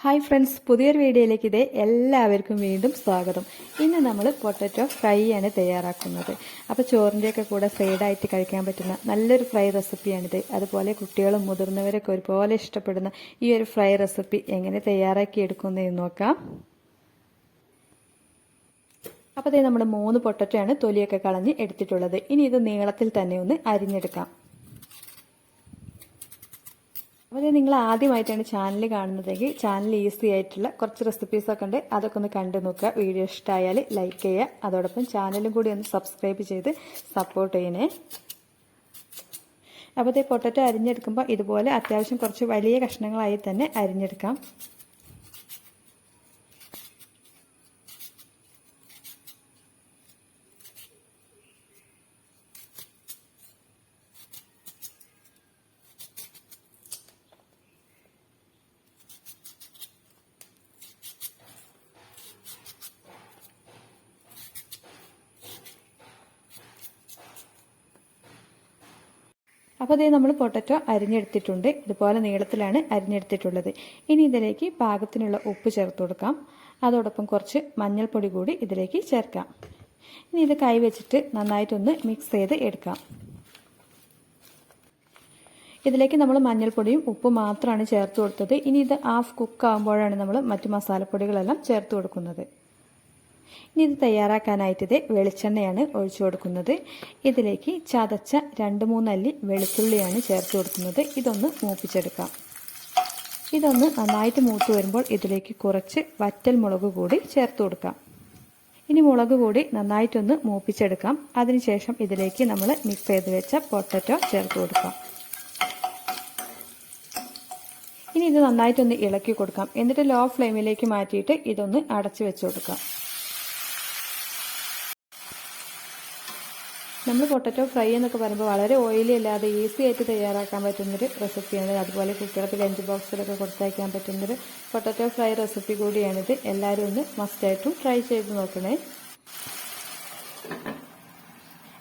Hi friends പുതിയൊരു വീഡിയോയിലേക്ക് ഇതേ എല്ലാവർക്കും വീണ്ടും സ്വാഗതം. ഇന്ന് നമ്മൾ പൊട്ടറ്റോ ഫ്രൈ ആണ് തയ്യാറാക്കുന്നത്. അപ്പോൾ ചോറിന്റെയൊക്കെ കൂടെ സൈഡായിട്ട് കഴിക്കാൻ പറ്റുന്ന നല്ലൊരു ഫ്രൈ റെസിപ്പിയാണിത് അതുപോലെ കുട്ടികളും മുതിർന്നവരൊക്കെ ഒരുപോലെ ഇഷ്ടപ്പെടുന്ന ഈ ഒരു ഫ്രൈ റെസിപ്പി എങ്ങനെ തയ്യാറാക്കി എടുക്കുന്നതെന്ന് നോക്കാം. അപ്പോൾ അതേ നമ്മൾ മൂന്ന് പൊട്ടറ്റോ ആണ് തൊലിയൊക്കെ കളഞ്ഞ് എടുത്തിട്ടുള്ളത്. ഇനി ഇത് നീളത്തിൽ തന്നെ ഒന്ന് അരിഞ്ഞെടുക്കാം. അപ്പോൾ നിങ്ങൾ ആദ്യമായിട്ടാണ് ചാനൽ കാണുന്നതെങ്കിൽ ചാനൽ ഈസി ആയിട്ടുള്ള കുറച്ച് റെസിപ്പീസൊക്കെ ഉണ്ട്. അതൊക്കെ ഒന്ന് കണ്ടു നോക്കുക. വീഡിയോ ഇഷ്ടമായാൽ ലൈക്ക് ചെയ്യുക. അതോടൊപ്പം ചാനലും കൂടി ഒന്ന് സബ്സ്ക്രൈബ് ചെയ്ത് സപ്പോർട്ട് ചെയ്യണേ. അപ്പോൾ ഇതേ പൊട്ടറ്റോ അരിഞ്ഞെടുക്കുമ്പോൾ ഇതുപോലെ അത്യാവശ്യം കുറച്ച് വലിയ കഷ്ണങ്ങളായി തന്നെ അരിഞ്ഞെടുക്കാം. അപ്പോൾ അതേ നമ്മൾ പൊട്ടറ്റോ അരിഞ്ഞെടുത്തിട്ടുണ്ട്. ഇതുപോലെ നീളത്തിലാണ് അരിഞ്ഞെടുത്തിട്ടുള്ളത്. ഇനി ഇതിലേക്ക് പാകത്തിനുള്ള ഉപ്പ് ചേർത്ത് കൊടുക്കാം. അതോടൊപ്പം കുറച്ച് മഞ്ഞൾപ്പൊടി കൂടി ഇതിലേക്ക് ചേർക്കാം. ഇനി ഇത് കൈ വെച്ചിട്ട് നന്നായിട്ടൊന്ന് മിക്സ് ചെയ്ത് എടുക്കാം. ഇതിലേക്ക് നമ്മൾ മഞ്ഞൾപ്പൊടിയും ഉപ്പും മാത്രമാണ് ചേർത്ത് കൊടുത്തത്. ഇനി ഇത് ഹാഫ് കുക്ക് ആകുമ്പോഴാണ് നമ്മൾ മറ്റു മസാലപ്പൊടികളെല്ലാം ചേർത്ത് കൊടുക്കുന്നത്. ഇനി ഇത് തയ്യാറാക്കാനായിട്ട് വെളിച്ചെണ്ണയാണ് ഒഴിച്ചു കൊടുക്കുന്നത്. ഇതിലേക്ക് ചതച്ച രണ്ട് മൂന്നല്ലി വെളുത്തുള്ളിയാണ് ചേർത്ത് കൊടുക്കുന്നത്. ഇതൊന്ന് മൂപ്പിച്ചെടുക്കാം. ഇതൊന്ന് നന്നായിട്ട് മൂത്ത് വരുമ്പോൾ ഇതിലേക്ക് കുറച്ച് വറ്റൽ മുളക് കൂടി ചേർത്ത് കൊടുക്കാം. ഇനി മുളക് കൂടി നന്നായിട്ടൊന്ന് മൂപ്പിച്ചെടുക്കാം. അതിനുശേഷം ഇതിലേക്ക് നമ്മൾ മിക്സ് ചെയ്ത് വെച്ച പൊട്ടറ്റോ ചേർത്ത് കൊടുക്കാം. ഇനി ഇത് നന്നായിട്ടൊന്ന് ഇളക്കി കൊടുക്കാം. എന്നിട്ട് ലോ ഫ്ലെയിമിലേക്ക് മാറ്റിയിട്ട് ഇതൊന്ന് അടച്ചു വെച്ച് കൊടുക്കാം. നമ്മൾ പൊട്ടറ്റോ ഫ്രൈ എന്നൊക്കെ പറയുമ്പോൾ വളരെ ഓയിലി അല്ലാതെ ഈസി ആയിട്ട് തയ്യാറാക്കാൻ പറ്റുന്നൊരു റെസിപ്പിയാണ് അതുപോലെ കുട്ടികൾക്ക് ലഞ്ച് ബോക്സിലൊക്കെ കൊടുത്തയക്കാൻ പറ്റുന്നൊരു പൊട്ടറ്റോ ഫ്രൈ റെസിപ്പി കൂടിയാണിത്. എല്ലാവരും ഒന്ന് മസ്റ്റായിട്ടും ട്രൈ ചെയ്ത് നോക്കണേ.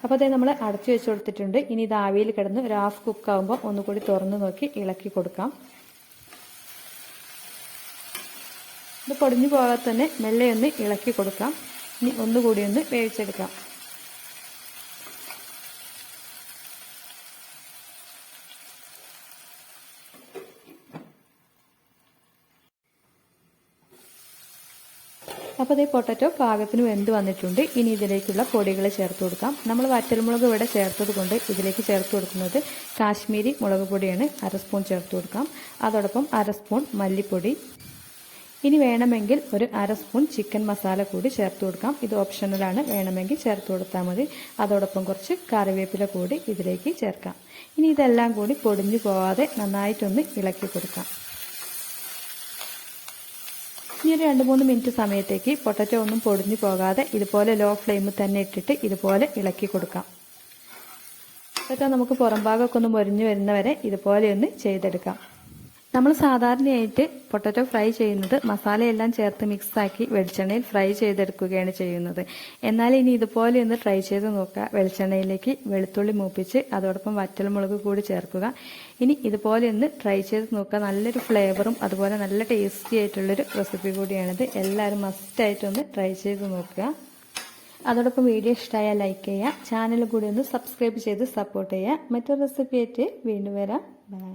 അപ്പോൾ അതേ നമ്മൾ അടച്ചു വെച്ച് കൊടുത്തിട്ടുണ്ട്. ഇനി ഇത് ആവിയിൽ കിടന്ന് ഒരു ഹാഫ് കുക്ക് ആകുമ്പോൾ ഒന്നുകൂടി തുറന്ന് നോക്കി ഇളക്കി കൊടുക്കാം. ഇത് പൊടിഞ്ഞു പോകാതെ തന്നെ മെല്ലെ ഒന്ന് ഇളക്കി കൊടുക്കാം. ഇനി ഒന്നുകൂടി ഒന്ന് വേവിച്ചെടുക്കാം. അപ്പോൾ അതേ പൊട്ടറ്റോ പാകത്തിന് വെന്ത് വന്നിട്ടുണ്ട്? ഇനി ഇതിലേക്കുള്ള പൊടികൾ ചേർത്ത് കൊടുക്കാം. നമ്മൾ വറ്റൽമുളക് ഇവിടെ ചേർത്തത് കൊണ്ട് ഇതിലേക്ക് ചേർത്ത് കൊടുക്കുന്നത് കാശ്മീരി മുളക് പൊടിയാണ്. അര സ്പൂൺ ചേർത്ത് കൊടുക്കാം. അതോടൊപ്പം അര സ്പൂൺ മല്ലിപ്പൊടി. ഇനി വേണമെങ്കിൽ ഒരു അര സ്പൂൺ ചിക്കൻ മസാല കൂടി ചേർത്ത് കൊടുക്കാം. ഇത് ഓപ്ഷണലാണ് വേണമെങ്കിൽ ചേർത്ത് കൊടുത്താൽ മതി. അതോടൊപ്പം കുറച്ച് കറിവേപ്പില കൂടി ഇതിലേക്ക് ചേർക്കാം. ഇനി ഇതെല്ലാം കൂടി പൊടിഞ്ഞു പോവാതെ നന്നായിട്ടൊന്ന് ഇളക്കി കൊടുക്കാം. ഇനി ഒരു രണ്ട് മൂന്ന് മിനിറ്റ് സമയത്തേക്ക് പൊട്ടറ്റോ ഒന്നും പൊടിഞ്ഞു പോകാതെ ഇതുപോലെ ലോ ഫ്ലെയിമിൽ തന്നെ ഇട്ടിട്ട് ഇതുപോലെ ഇളക്കി കൊടുക്കാം. പൊട്ടറ്റോ നമുക്ക് പുറം ഭാഗമൊക്കെ ഒന്ന് മൊരിഞ്ഞു വരുന്നവരെ ഇതുപോലെ ഒന്ന് ചെയ്തെടുക്കാം. നമ്മൾ സാധാരണയായിട്ട് പൊട്ടറ്റോ ഫ്രൈ ചെയ്യുന്നത് മസാലയെല്ലാം ചേർത്ത് മിക്സാക്കി വെളിച്ചെണ്ണയിൽ ഫ്രൈ ചെയ്തെടുക്കുകയാണ് ചെയ്യുന്നത്. എന്നാൽ ഇനി ഇതുപോലെ ഒന്ന് ട്രൈ ചെയ്ത് നോക്കുക. വെളിച്ചെണ്ണയിലേക്ക് വെളുത്തുള്ളി മൂപ്പിച്ച് അതോടൊപ്പം വറ്റൽമുളക് കൂടി ചേർക്കുക. ഇനി ഇതുപോലെ ഒന്ന് ട്രൈ ചെയ്ത് നോക്കുക. നല്ലൊരു ഫ്ലേവറും അതുപോലെ നല്ല ടേസ്റ്റി ആയിട്ടുള്ളൊരു റെസിപ്പി കൂടിയാണിത്. എല്ലാവരും മസ്റ്റായിട്ടൊന്ന് ട്രൈ ചെയ്ത് നോക്കുക. അതോടൊപ്പം വീഡിയോ ഇഷ്ടമായാൽ ലൈക്ക് ചെയ്യുക. ചാനൽ കൂടി ഒന്ന് സബ്സ്ക്രൈബ് ചെയ്ത് സപ്പോർട്ട് ചെയ്യുക. മറ്റൊരു റെസിപ്പി ആയിട്ട് വീണ്ടും വരാം. ബൈ